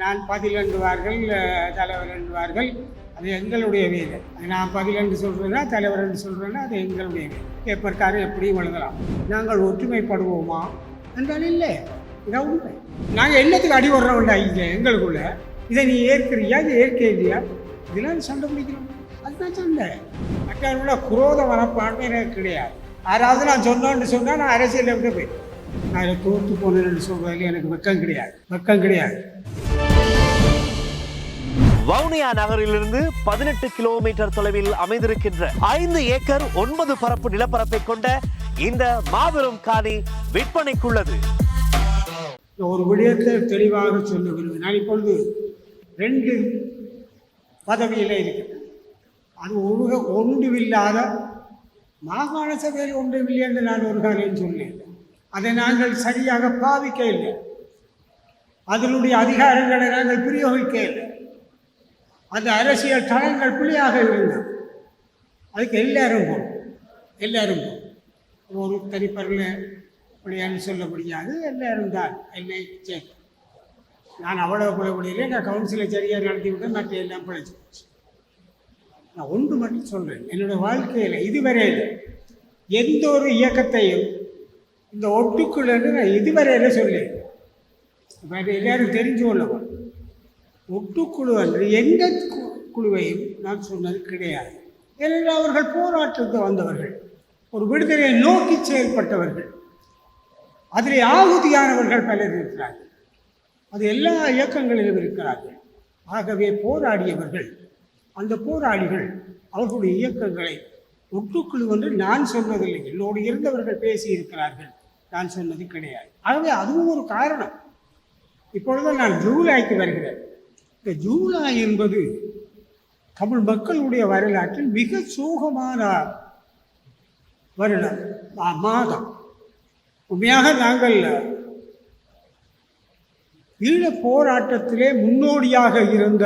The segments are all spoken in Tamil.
நான் பதில் தலைவர் என்றுவார்கள் அது எங்களுடைய வேலை நான் பதில் என்று சொல்கிறேன்னா தலைவர் என்று சொல்கிறேன்னா அது எங்களுடைய வேலை பேப்பர்காரர் எப்படியும் எழுதலாம். நாங்கள் ஒற்றுமைப்படுவோமா? என்றால் இல்லை. இதான் உண்மை. நாங்கள் என்னத்துக்கு அடி வர்றோம்டா இங்கே எங்களுக்குள்ள? இதை நீ ஏற்கிறியா இது ஏற்க இல்லையா? இதெல்லாம் சண்டை பிடிக்கிறோம். அதுதான் சண்டை. மற்றவர்களோட குரோத மனப்பான்மை எனக்கு கிடையாது. யாராவது நான் சொன்னோன்னு சொன்னால் நான் அரசியலில் விட்டு போய் நான் இதை தோற்று போனேன்னு சொல்கிறதுல எனக்கு வெக்கம் கிடையாது. வெக்கம் கிடையாது. வவுனியா நகரிலிருந்து பதினெட்டு கிலோமீட்டர் தொலைவில் அமைந்திருக்கின்ற ஐந்து ஏக்கர் ஒன்பது பரப்பு நிலப்பரப்பை கொண்ட இந்த மாபெரும் காணி விற்பனைக்குள்ளது. ஒரு விடயத்தை தெளிவாக சொல்ல நான் இப்பொழுது ரெண்டு பதவியில் இருக்கிறேன். அது ஒழுக ஒன்றுமில்லாத மாகாண சபையில் ஒன்றுமில்லை என்று நான் ஒரு காரியம் சொன்னேன். அதை நாங்கள் சரியாக பாவிக்க இல்லை அதனுடைய அதிகாரங்களை நாங்கள் பிரயோகிக்க இல்லை அந்த அரசியல் தளங்கள் புள்ளியாக இருந்தது அதுக்கு எல்லாரும் போகும் எல்லாரும் போகும் ஒரு தனிப்பரில் இப்படியான்னு சொல்ல முடியாது. எல்லாரும் தான். என்னை சேர்த்து. நான் அவ்வளோ பிழை முடியல நான் கவுன்சிலை சரியாக நடத்தி விட்டேன் மற்ற எல்லாம் பிழைச்சி போச்சு. நான் ஒன்று மட்டும் சொல்கிறேன் என்னோட வாழ்க்கையில் இதுவரையில் எந்த ஒரு இயக்கத்தையும் இந்த ஒட்டுக்குள்ளேன்னு நான் இதுவரையில் சொல்லேன் இப்போ எல்லாரும் தெரிஞ்சு கொள்ளவும். ஒட்டுக்குழு என்று எந்த கு- குழுவையும் நான் சொன்னது கிடையாது. ஏனென்றால் அவர்கள் போராட்டத்துக்கு வந்தவர்கள். ஒரு விடுதலையை நோக்கி செயல்பட்டவர்கள். அதில் ஆகுதியானவர்கள் பலர் இருக்கிறார்கள். அது எல்லா இயக்கங்களிலும் இருக்கிறார்கள். ஆகவே போராடியவர்கள் அந்த போராளிகள் அவர்களுடைய இயக்கங்களை ஒட்டுக்குழு என்று நான் சொன்னதில்லை. என்னோடு இருந்தவர்கள் பேசியிருக்கிறார்கள். நான் சொன்னது கிடையாது. ஆகவே அதுவும் ஒரு காரணம். இப்பொழுது நான் ஜூலைக்கு வருகிறேன். இந்த ஜூலா என்பது தமிழ் மக்களுடைய வரலாற்றில் மிக சோகமான வருடம் மா- மாதம் உண்மையாக நாங்கள் ஈழப் போராட்டத்திலே முன்னோடியாக இருந்த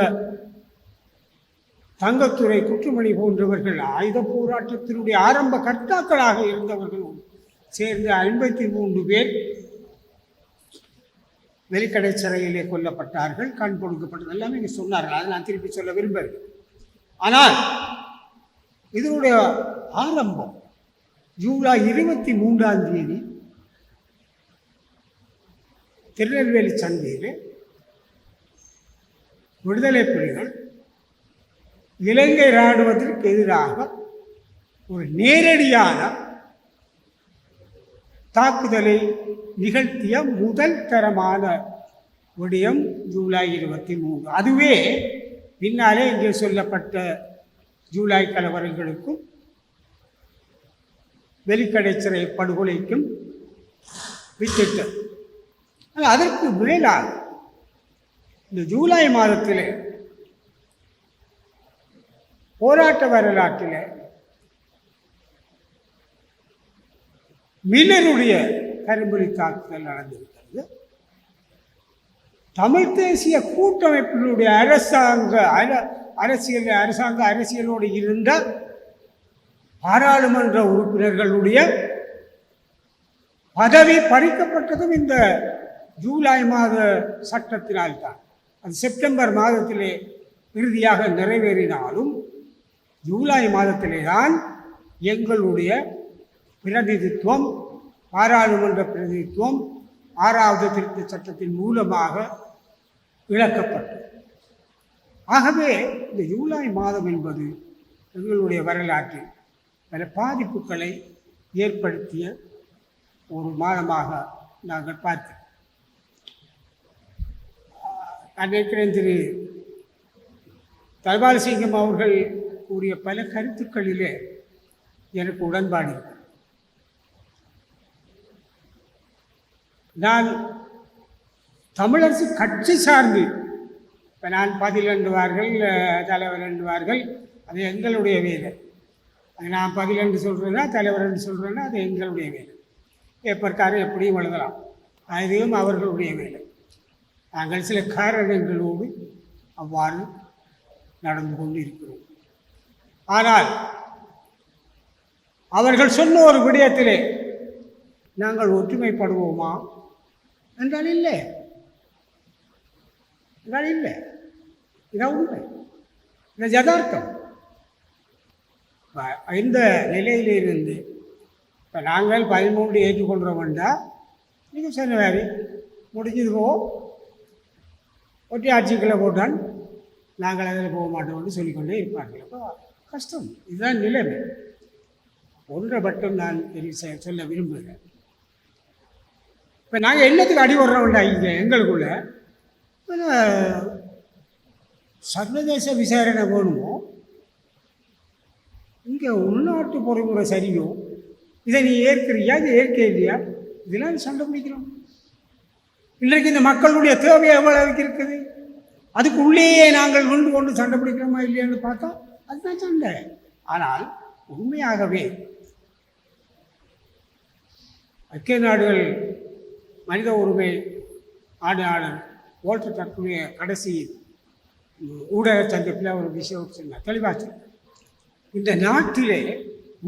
தங்கத்துறை குற்றுமணி போன்றவர்கள் ஆயுத போராட்டத்தினுடைய ஆரம்ப கர்த்தாக்களாக இருந்தவர்களும் சேர்ந்த ஐம்பத்தி மூன்று பேர் வெளிக்கடை சிறையிலே கொல்லப்பட்டார்கள் கண் கொடுக்கப்பட்டது எல்லாமே இங்கே சொன்னார்கள். அதை நான் திருப்பி சொல்ல விரும்புகிறேன் ஆனால் இதனுடைய ஆரம்பம் ஜூலை இருபத்தி மூன்றாம் தேதி திருநெல்வேலி சந்தையில் விடுதலை புலிகள் இலங்கை இராணுவத்திற்கு எதிராக ஒரு நேரடியான தாக்குதலை நிகழ்த்திய முதல் தரமான விடயம் ஜூலை இருபத்தி மூன்று. அதுவே பின்னாலே இங்கே சொல்லப்பட்ட ஜூலை கலவரங்களுக்கும் வெளிக்கடை சிறை படுகொலைக்கும் வித்திட்டது அதற்கு மேலாக இந்த ஜூலை மாதத்தில் போராட்ட வரலாற்றில் மின்னனுடைய கரும்புலி தாக்குதல் நடந்திருக்கிறது. தமிழ் தேசிய கூட்டமைப்பினுடைய அரசாங்க அரசியல் அரசாங்க அரசியலோடு இருந்த பாராளுமன்ற உறுப்பினர்களுடைய பதவி பறிக்கப்பட்டதும் இந்த ஜூலை மாத சட்டத்தினால்தான். அது செப்டம்பர் மாதத்திலே இறுதியாக நிறைவேறினாலும் ஜூலை மாதத்திலே தான் எங்களுடைய பிரதிநிதித்துவம் பாராளுமன்ற பிரதிநிதித்துவம் ஆறாவது திருத்த சட்டத்தின் மூலமாக இழக்கப்பட்டது ஆகவே இந்த ஜூலை மாதம் என்பது எங்களுடைய வரலாற்றில் பல பாதிப்புகளை ஏற்படுத்திய ஒரு மாதமாக நாங்கள் பார்த்தோம் நான் நினைக்கிறேன் திரு தல்பாலசிங்கம் அவர்கள் கூறிய பல கருத்துக்களிலே எனக்கு உடன்பாடு இருக்கு நான் தமிழரசு கட்சி சார்ந்து இப்போ நான் பதில் என்றுவார்கள் தலைவர் என்றுவார்கள் அது எங்களுடைய வேலை. அது நான் பதில் என்று சொல்கிறேன்னா தலைவர் என்று சொல்கிறேன்னா அது எங்களுடைய வேலை. பேப்பர்காரர் எப்படியும் எழுதலாம். அதுவும் அவர்களுடைய வேலை. நாங்கள் சில காரணங்களோடு அவ்வாறு நடந்து கொண்டு இருக்கிறோம் ஆனால் அவர்கள் சொன்ன ஒரு விடயத்திலே நாங்கள் ஒற்றுமைப்படுவோமா? என்றால் இல்லை. என்றால் இல்லை. இதான் உண்மை. இந்த யதார்த்தம். இந்த நிலையிலிருந்து இப்போ நாங்கள் பதிமூன்று ஏற்றுக்கொள்கிறோம்டா நீங்கள் சொன்ன வேறு முடிஞ்சது போவோம் ஒட்டி ஆட்சிக்குள்ளே போட்டான் நாங்கள் அதில் போக மாட்டோம்னு சொல்லிக்கொண்டே இருப்பார்கள். அப்போ கஷ்டம். இதுதான் நிலைமை. ஒன்றை மட்டும் நான் தெரி- செ- சொல்ல விரும்புகிறேன். இப்போ நாங்கள் என்னத்துக்கு அடி வர்றோம்டா இங்கே எங்களுக்குள்ள? சர்வதேச விசாரணை வேணுமோ? இங்கே உள்நாட்டு பொறிமுறை சரியோ? இதை நீ ஏற்கிறியா? இது ஏற்க இல்லையா? இதெல்லாம் சண்டை பிடிக்கிறோம். இன்றைக்கு இந்த மக்களுடைய தேவை எவ்வளவு இருக்குது? அதுக்கு உள்ளேயே நாங்கள் கொண்டு கொண்டு சண்டை பிடிக்கிறோமா இல்லையான்னு பார்த்தா அதுதான் சண்டை. ஆனால் உண்மையாகவே ஐக்கிய நாடுகள் மனித உரிமை ஆணையாளர் ஓல்ட் டக்குடைய கடைசி ஊடக சந்திப்பில் ஒரு விஷயம் சொன்னார். தெளிவாக சொன்னார். இந்த நாட்டிலே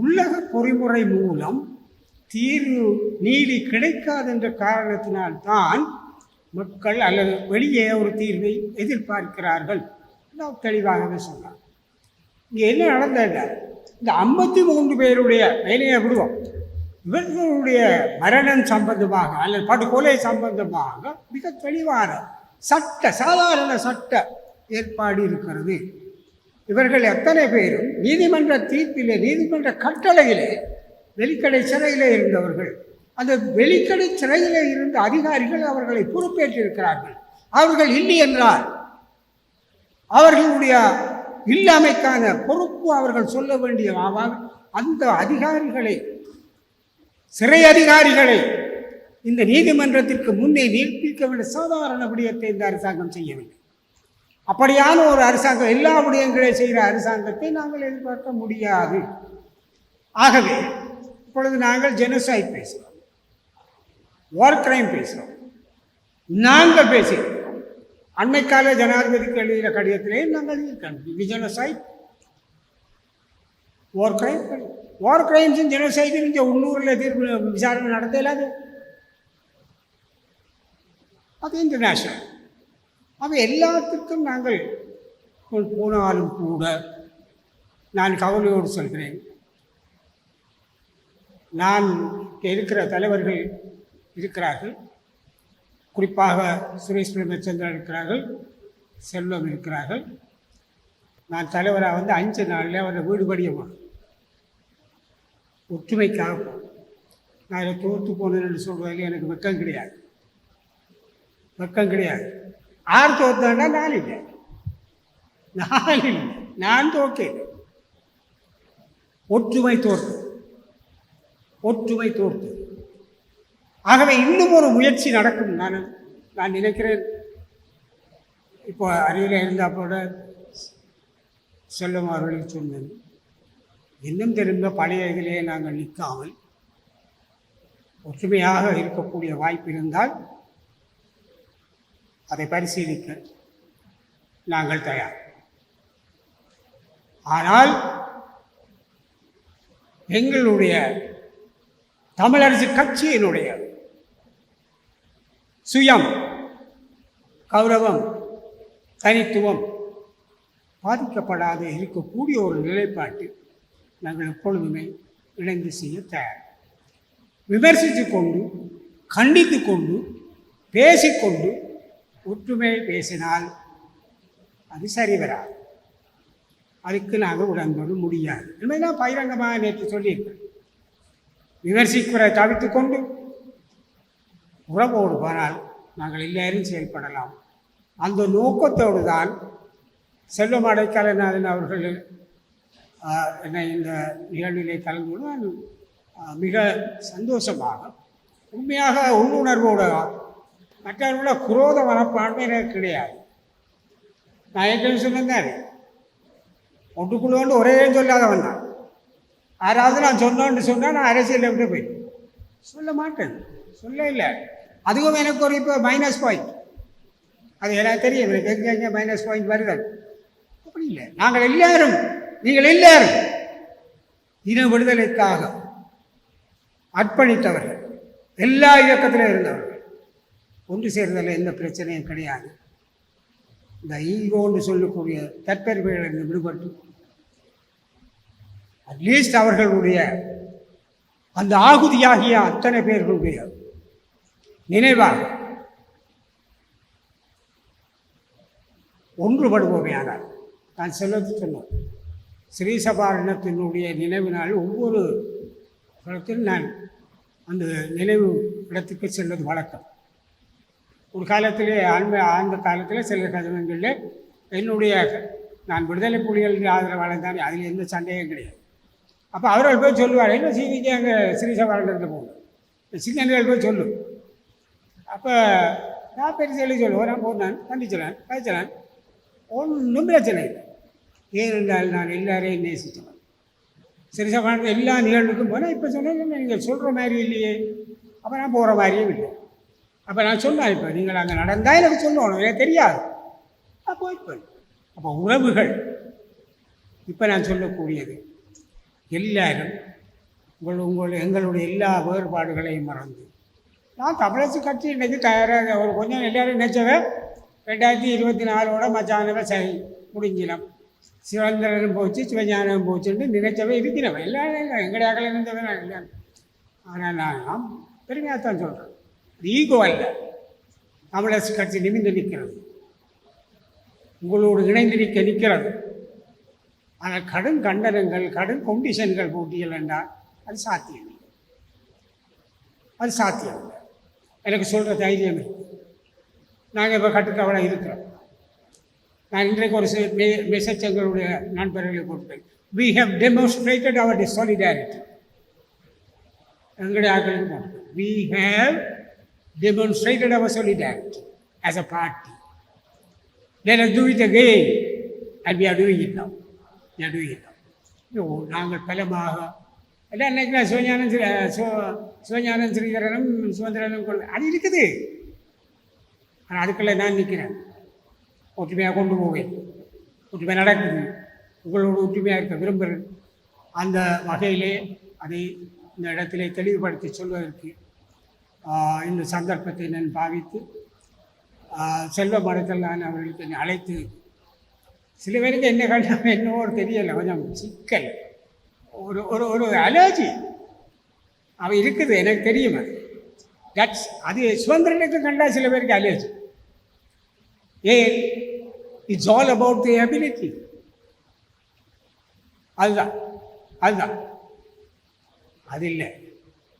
உள்ளக பொறிமுறை மூலம் தீர்வு நீதி கிடைக்காது என்ற காரணத்தினால்தான் மக்கள் அல்லது வெளியே ஒரு தீர்வை எதிர்பார்க்கிறார்கள். நான் தெளிவாகவே சொன்னார். இங்கே என்ன நடந்தது இந்த ஐம்பத்தி மூன்று பேருடைய வேலையை விடுவோம். இவர்களுடைய மரணம் சம்பந்தமாக அல்லது படுகொலை சம்பந்தமாக மிக தெளிவான சட்ட சாதாரண சட்ட ஏற்பாடு இருக்கிறது. இவர்கள் எத்தனை பேரும் நீதிமன்ற தீர்ப்பிலே நீதிமன்ற கட்டளையிலே வெளிக்கடை சிறையிலே இருந்தவர்கள். அந்த வெளிக்கடை சிறையிலே இருந்த அதிகாரிகள் அவர்களை பொறுப்பேற்றிருக்கிறார்கள். அவர்கள் இல்லை என்றால் அவர்களுடைய இல்லாமைக்கான பொறுப்பு அவர்கள் சொல்ல வேண்டிய அந்த அதிகாரிகளை சிறை அதிகாரிகளை இந்த நீதிமன்றத்திற்கு முன்னே நீர்ப்பிக்க வேண்டிய சாதாரண விடயத்தை இந்த அரசாங்கம் செய்யவில்லை அப்படியான ஒரு அரசாங்கம் எல்லா விடயங்களையும் செய்கிற அரசாங்கத்தை நாங்கள் எதிர்பார்க்க முடியாது. ஆகவே இப்பொழுது நாங்கள் ஜெனசைட் பேசுகிறோம். வார் கிரைம் பேசுகிறோம். நாங்கள் பேசுகிறோம். அண்மைக்கால ஜனாதிபதிக்கு எழுதிய கடிதத்திலே நாங்கள் எழுதியிருக்கோம் ஜெனோசைட் வார் கிரைம் வார் கிரைம்ஸும் ஜெனோசைடும் இந்த உள்ளூரில் தீர்ப்பு விசாரணை நடத்த இல்லாது அது இன்டர்நேஷனல் அவை எல்லாத்துக்கும் நாங்கள் போனாலும் கூட நான் கவலையோடு சொல்கிறேன் நான் இருக்கிற தலைவர்கள் இருக்கிறார்கள் குறிப்பாக சுரேஷ் பிரேமச்சந்திரன் இருக்கிறார்கள் செல்வம் இருக்கிறார்கள் நான் தலைவராக வந்து அஞ்சு நாளில் அவரை வீடு படியமாக ஒற்றுமைக்காக போனேன் நான் இதை தோற்று போனேன்னு சொல்வதில் எனக்கு வெக்கம் கிடையாது. வெக்கம் கிடையாது. யார் தோத்தாண்டா நான் இல்லை. நான் இல்லை. நான் தோக்கேன். ஒற்றுமை தோற்று. ஒற்றுமை தோற்று. ஆகவே இன்னும் ஒரு முயற்சி நடக்கும். நான் நான் நினைக்கிறேன். இப்போ அருகில் இருந்தப்போட செல்லும் அவர்களுக்கு சொன்னேன் இன்னும் திரும்ப பழைய இதிலே நாங்கள் நிற்காமல் ஒற்றுமையாக இருக்கக்கூடிய வாய்ப்பு இருந்தால் அதை பரிசீலிக்க நாங்கள் தயார். ஆனால் எங்களுடைய தமிழரசு கட்சியினுடைய சுயம் கௌரவம் தனித்துவம் பாதிக்கப்படாத இருக்கக்கூடிய ஒரு நிலைப்பாட்டு நாங்கள் எப்பொழுதுமே இணைந்து செய்ய தயார். விமர்சித்து கொண்டு கண்டித்து கொண்டு பேசிக்கொண்டு ஒற்றுமை பேசினால் அது சரி வராது. அதுக்கு நாங்கள் உடன்பட முடியாது. உண்மைதான் பகிரங்கமாக நேற்று சொல்லியிருக்கேன் விமர்சிக்கிற தவித்து கொண்டு உறவோடு போனால் நாங்கள் எல்லாரும் செயல்படலாம். அந்த நோக்கத்தோடு தான் செல்வம் அடைக்கலநாதன் அவர்கள் என்னை இந்த நிகழ்விலே கலந்து கொண்டு நான் மிக சந்தோஷமாக உண்மையாக உள்ளுணர்வோடு. மற்றவர்களோட குரோத மனப்பான்மை எனக்கு கிடையாது. நான் ஏற்கனவே சொன்னேன் ஒட்டுக்குள்ளோண்டு ஒரே சொல்லாதவன் தான். யாராவது நான் சொன்னோன்னு சொன்னால் நான் அரசியலில் விட்டு போய் சொல்ல மாட்டேன் சொல்ல இல்லை. அதுவும் எனக்கு ஒரு இப்போ மைனஸ் பாயிண்ட் அது எனக்கு தெரியும் எனக்கு எங்கே எங்கே மைனஸ் பாயிண்ட் வருது அப்படி இல்லை. நாங்கள் எல்லாரும் நீங்கள் இல்லை இன விடுதலைக்காக அர்ப்பணித்தவர்கள் எல்லா இயக்கத்திலும் இருந்தவர்கள் ஒன்று சேர்ந்ததில் எந்த பிரச்சனையும் கிடையாது. இந்த ஈகோன்னு சொல்லக்கூடிய தற்பெருமைகளிலிருந்து விடுபட்டு அட்லீஸ்ட் அவர்களுடைய அந்த ஆகுதியாகிய அத்தனை பேர்களுடைய நினைவாக ஒன்றுபடுபவையானார் நான் சொல்வது சொன்னேன் ஸ்ரீசபாரணத்தினுடைய நினைவு நாள் ஒவ்வொரு காலத்திலும் நான் அந்த நினைவு இடத்துக்கு செல்வது வழக்கம். ஒரு காலத்திலே ஆன்ம ஆழ்ந்த காலத்தில் சில கதவங்களில் என்னுடைய நான் விடுதலை புலிகள் ஆதரவாளர் தானே அதில் எந்த சண்டையும் கிடையாது. அப்போ அவர்கள் போய் சொல்லுவார் என்ன சீனிக்கு அங்கே ஸ்ரீசபாரணத்தில் போகணும் சிங்கன்கள் போய் சொல்லும். அப்போ நான் பெருசு எழுதி சொல்லுவேன் நான் போனேன் கண்டிச்சிடேன் பேசலேன் ஒன்றும் பிரச்சனை இல்லை. ஏனென்றால் நான் எல்லாரையும் நேசித்தவன். சரி சமாளம் எல்லா நிகழ்வுக்கும் போனால் இப்போ சொன்னேன் நீங்கள் சொல்கிற மாதிரி இல்லையே. அப்போ நான் போகிற மாதிரியும் இல்லை. அப்போ நான் சொன்னேன் இப்போ நீங்கள் அங்கே நடந்தால் எனக்கு சொல்லணும் எனக்கு தெரியாது. அப்போ இப்போ அப்போ உறவுகள் இப்போ நான் சொல்லக்கூடியது எல்லாரும் உங்கள் உங்கள் எங்களுடைய எல்லா வேறுபாடுகளையும் மறந்து. நான் தமிழரசு கட்சி இன்றைக்கு தயாராக ஒரு கொஞ்சம் எல்லாரும் நினச்சவன் ரெண்டாயிரத்தி இருபத்தி நாலோட மச்சானவை சரி முடிஞ்சிடும். சிவந்திரனும் போச்சு சிவஞானம் போச்சுன்னு நினைச்சவன் இருக்கிறவன் எல்லாரும் எங்களுடைய அகல இருந்தவன் நான் இல்லை ஆனால் நான் பெருமையாக தான் சொல்கிறேன் ஈகோ அல்ல. தமிழரசு கட்சி நிமிந்து நிற்கிறது. உங்களோடு இணைந்து நிற்க நிற்கிறது. ஆனால் கடும் கண்டனங்கள் கடும் கொண்டிஷன்கள் போட்டிகள் என்றால் அது சாத்தியம் அது சாத்தியம் இல்லை எனக்கு சொல்கிற தைரியம் நாங்கள் இப்போ கட்டுக்கவலை இருக்கிறோம். நான் இன்றைக்கு ஒரு மெசேஜ் எங்களுடைய நண்பர்களை கொடுப்பேன் we have demonstrated our solidarity எங்களுடைய ஆட்களுக்கு போட்டு we have demonstrated our solidarity as a party let us do it again. And we are doing it now. We are doing it now. ஐயோ, நாங்கள் பலமாக எல்லாம் நினைக்கிறேன் சிவஞானம் சோ சிவ- சிவஞானம் ஸ்ரீதரனும் சுதந்திரனும் கொண்டு அது இருக்குது. ஆனால் அதுக்குள்ளே நான் நிற்கிறேன். ஒற்றுமையாக கொண்டு போவேன். ஒற்றுமை நடக்குது. உங்களோடு ஒற்றுமையாக இருக்க விரும்புகிறேன். அந்த வகையிலே அதை இந்த இடத்திலே தெளிவுபடுத்தி சொல்வதற்கு இந்த சந்தர்ப்பத்தை நான் பாவித்து செல்வ மடத்தில் நான் அவர்களுக்கு என்னை அழைத்து சில பேருக்கு என்ன கண்டாமல் என்னவோ தெரியலை. கொஞ்சம் சிக்கல். ஒரு ஒரு ஒரு அலர்ஜி. அவன் இருக்குது. எனக்கு தெரியும் அது. தட்ஸ் அது சுதந்திரனுக்கு கண்டால் சில பேருக்கு allergy. It's all about the ability அதுதான் அதுதான் அது இல்லை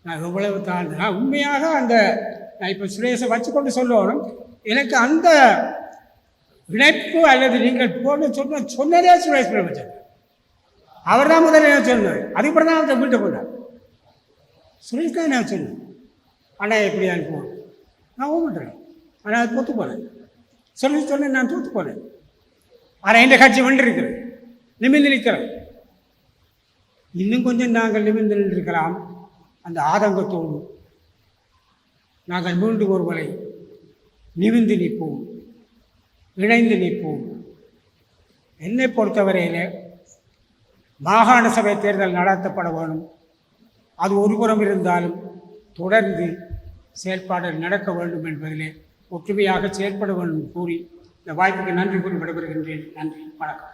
நான் எவ்வளவு தான். நான் உண்மையாக அந்த நான் இப்போ சுரேஷை வச்சுக்கொண்டு சொல்லணும் எனக்கு அந்த இணைப்பு அல்லது நீங்கள் போன சொன்ன சொன்னதே சுரேஷ் பிரபஞ்சன். அவர் தான் முதல்ல என்ன சொன்னார்? அதுக்கப்புறம் தான் அவர் வீட்டை போனார். சுரேஷ் தான் என்ன சொன்னேன். அண்ணா எப்படி அனுப்புவோம் நான் ஓமட்டுறேன் ஆனால் அது பொத்து போனேன் சொல்லி சொன்னேன் நான் தூத்து போனேன். ஆனால் எந்த கட்சி வென்றிருக்கிறேன் நிமிர்ந்து நிற்கிறேன் இன்னும் கொஞ்சம் நாங்கள் நிமிர்ந்து நின்றிருக்கலாம் அந்த ஆதங்கத்தோடு நாங்கள் மீண்டும் ஒருவரை நிமிர்ந்து நிற்போம். இணைந்து நிற்போம். என்னை பொறுத்தவரையில் மாகாண சபை தேர்தல் நடத்தப்பட வேணும். அது ஒருபுறம் இருந்தாலும் தொடர்ந்து செயல்பாடு நடக்க வேண்டும் என்பதிலே ஒற்றுமையாக செயற்படுவன் வேண்டும் கூறி இந்த வாய்ப்புக்கு நன்றி கூறி விடைபெறுகின்றேன். நன்றி. வணக்கம்.